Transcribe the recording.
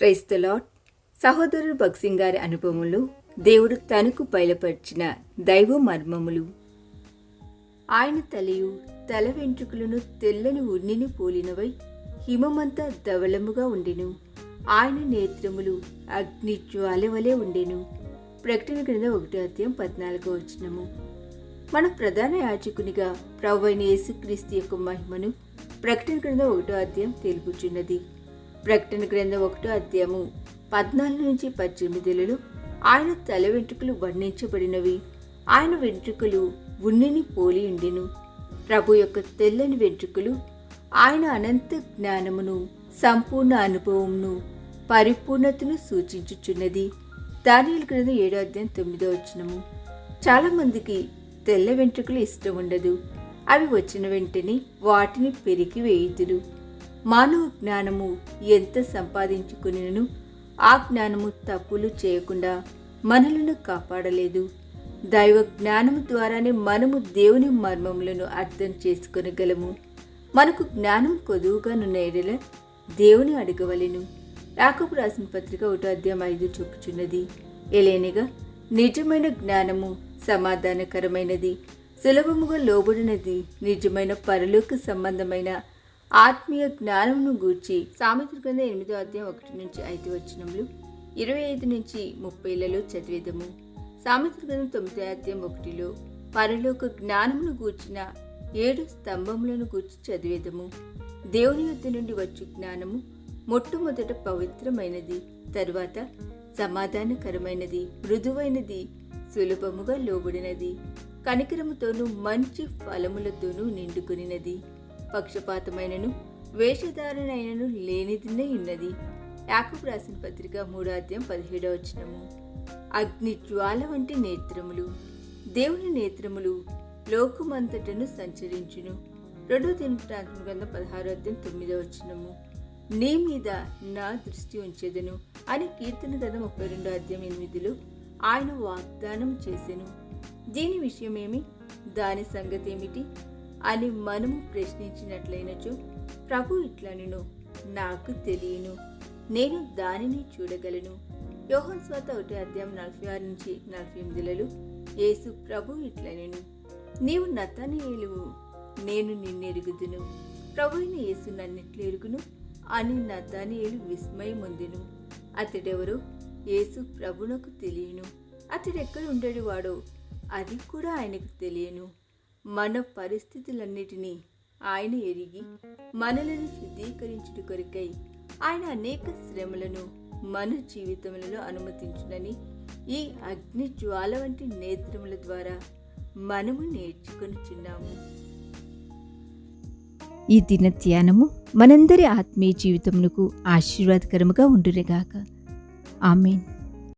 క్రైస్తలాట్ సహోదరుడు భక్సింగ్ గారి అనుభవంలో దేవుడు తనకు బయలుపరిచిన దైవ మర్మములు. ఆయన తలయు తల వెంట్రుకలను తెల్లని ఉన్నిని పోలినవై హిమమంతా ధవళముగా ఉండెను. ఆయన నేత్రములు అగ్ని జ్వాల వలె ఉండెను. ప్రకటన క్రింద ఒకటో అధ్యాయం పద్నాలుగో వచ్చినము మన ప్రధాన యాచకునిగా ప్రభు అయిన యేసుక్రీస్తు యొక్క మహిమను ప్రకటన క్రింద ఒకటో అధ్యాయం తెలుపుచున్నది. ప్రకటన గ్రంథం ఒకటో అధ్యాయము పద్నాలుగు నుంచి పద్దెనిమిదిలలో ఆయన తల వెంట్రుకలు వర్ణించబడినవి. ఆయన వెంట్రుకలు ఉన్నిని పోలి ఉండెను. ప్రభు యొక్క తెల్లని వెంట్రుకలు ఆయన అనంత జ్ఞానమును సంపూర్ణ అనుభవమును పరిపూర్ణతను సూచించుచున్నది. దానిల క్రింద ఏడో అధ్యాయం తొమ్మిదో వచ్చినము చాలామందికి తెల్ల వెంట్రుకలు ఇష్టం ఉండదు. అవి వచ్చిన వెంటనే వాటిని పెరిగి వేయుదురు. మానవ జ్ఞానము ఎంత సంపాదించుకునేను ఆ జ్ఞానము తప్పులు చేయకుండా మనలను కాపాడలేదు. దైవ జ్ఞానము ద్వారానే మనము దేవుని మర్మములను అర్థం చేసుకొనగలము. మనకు జ్ఞానం కొదువుగానున్న ఎడల దేవుని అడగవలెను. యాకపు రాసిన పత్రిక ఒకటో అధ్యాయం ఐదు చూపుచున్నది ఎలేనిగా నిజమైన జ్ఞానము సమాధానకరమైనది. సులభముగా లోబడినది నిజమైన పరలోక సంబంధమైన ఆత్మీయ జ్ఞానమును గూర్చి సామెతల కింద ఎనిమిదో అధ్యాయం ఒకటి నుంచి ఐదు వచనములు ఇరవై ఐదు నుంచి ముప్పైలలో చదివేదము. సామెతల కింద తొమ్మిదో అధ్యాయం ఒకటిలో పరలోక జ్ఞానమును గూర్చిన ఏడు స్తంభములను గూర్చి చదివేదము. దేవుని యొద్ద నుండి వచ్చు జ్ఞానము మొట్టమొదట పవిత్రమైనది తరువాత సమాధానకరమైనది మృదువైనది సులభముగా లోబడినది కనికరముతోనూ మంచి ఫలములతోనూ నిండుకొనినది. పక్షపాతమైనను వేషధారణైనను లేనిదినే ఉన్నది. యాకబు రాసిన పత్రిక మూడో అధ్యాయం పదిహేడవ వచనము. అగ్ని జ్వాల వంటి నేత్రములు దేవుని నేత్రములు లోకమంతటను సంచరించును. రెండో దినవృత్తాంతం గ్రంథం పదహారో అధ్యాయం తొమ్మిదో వచనము. నీ మీద నా దృష్టి ఉంచెదను అని కీర్తన కథ ముప్పై రెండో అధ్యాయం ఎనిమిదిలో ఆయన వాగ్దానం చేసెను. దీని విషయమేమి? దాని సంగతి ఏమిటి అని మనము ప్రశ్నించినట్లయినచో ప్రభు ఇట్లనను నాకు తెలియను. నేను దానిని చూడగలను. యోహన్ స్వాత ఒకటి అధ్యాయం నలభై ఆరు నుంచి నలభై ఎనిమిదిలలో యేసు ప్రభు ఇట్లనెను. నీవు నతనీయులువు నేను నిన్నెరుగుదును. ప్రభు అయిన యేసు నన్నిట్లు ఎరుగును అని నతనీయులు విస్మయముందెను అతడెవరో? యేసు ప్రభునకు తెలియను. అతడెక్కడ ఉండేవాడో అది కూడా ఆయనకు తెలియను. మన పరిస్థితులన్నిటినీ ఆయన ఎరిగి మనలను శుద్ధీకరించుట కొరకై ఆయన అనేక శ్రమలను మన జీవితములలో అనుమతించునని ఈ అగ్ని జ్వాల వంటి నేత్రముల ద్వారా మనము నేర్చుకొనిచున్నాము ఈ దిన ధ్యానము మనందరి ఆత్మీయ జీవితమునకు ఆశీర్వాదకరముగా ఉండునుగాక. ఆమెన్.